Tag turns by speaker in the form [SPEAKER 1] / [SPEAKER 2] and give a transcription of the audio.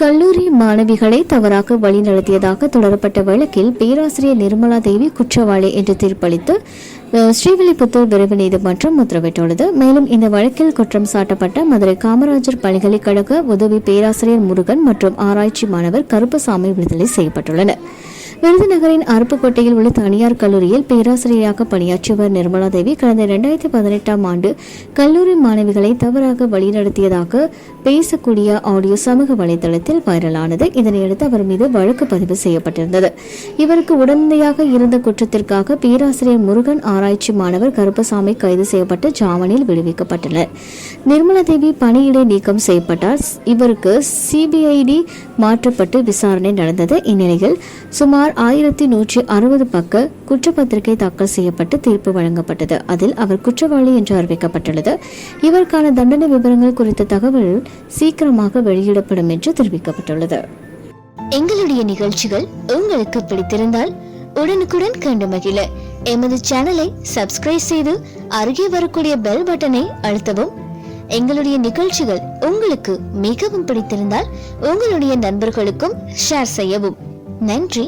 [SPEAKER 1] கல்லூரி மாணவிகளை தவறாக வழிநடத்தியதாக தொடரப்பட்ட வழக்கில் பேராசிரியர் நிர்மலா தேவி குற்றவாளி என்று தீர்ப்பளித்து ஸ்ரீவில்லிபுத்தூர் விரைவு நீதிமன்றம் உத்தரவிட்டுள்ளது. மேலும் இந்த வழக்கில் குற்றம் சாட்டப்பட்ட மதுரை காமராஜர் பல்கலைக்கழக உதவி பேராசிரியர் முருகன் மற்றும் ஆராய்ச்சி மாணவர் கருப்பசாமி விடுதலை செய்யப்பட்டுள்ளனர். விருதுநகரின் அருப்புக்கோட்டையில் உள்ள தனியார் கல்லூரியில் பேராசிரியராக பணியாற்றியவர் நிர்மலா தேவி கடந்த இரண்டாயிரத்தி பதினெட்டாம் ஆண்டு கல்லூரி மாணவிகளை தவறாக வழிநடத்தியதாக பேசக்கூடிய ஆடியோ சமூக வலைதளத்தில் வைரலானது. இதனையடுத்து அவர் மீது வழக்கு பதிவு செய்யப்பட்டிருந்தது. இவருக்கு உடந்தையாக இருந்த குற்றத்திற்காக பேராசிரியர் முருகன் ஆராய்ச்சி மாணவர் கருப்பசாமி கைது செய்யப்பட்டு ஜாமீனில் விடுவிக்கப்பட்டனர் நிர்மலா தேவி பணியிடை நீக்கம் செய்யப்பட்டார். இவருக்கு சிபிஐடி மாற்றப்பட்டு விசாரணை நடந்தது. இந்நிலையில் சுமார் சுமார் ஆயிரத்தி நூற்றி அறுபது பக்க குற்றப்பத்திரிகை தாக்கல் செய்யப்பட்டு தீர்ப்பு வழங்கப்பட்டது. அதில் அவர் குற்றவாளி என்று அறிவிக்கப்பட்டுள்ளது. இவருக்கான தண்டனை விவரங்கள் குறித்த தகவல் சீக்கிரமாக வெளியிடப்படும் என்று தெரிவிக்கப்பட்டுள்ளது. எங்களுடைய நிகழ்ச்சிகள் உங்களுக்கு பிடித்திருந்தால் உடனுக்குடன் கண்டு மகிழ. எமது சேனலை சப்ஸ்கிரைப் செய்து அருகே வரக்கூடிய பெல் பட்டனை அழுத்தவும். எங்களுடைய நிகழ்ச்சிகள் உங்களுக்கு மிகவும் பிடித்திருந்தால் உங்களுடைய நண்பர்களுக்கும் ஷேர் செய்யவும். நன்றி.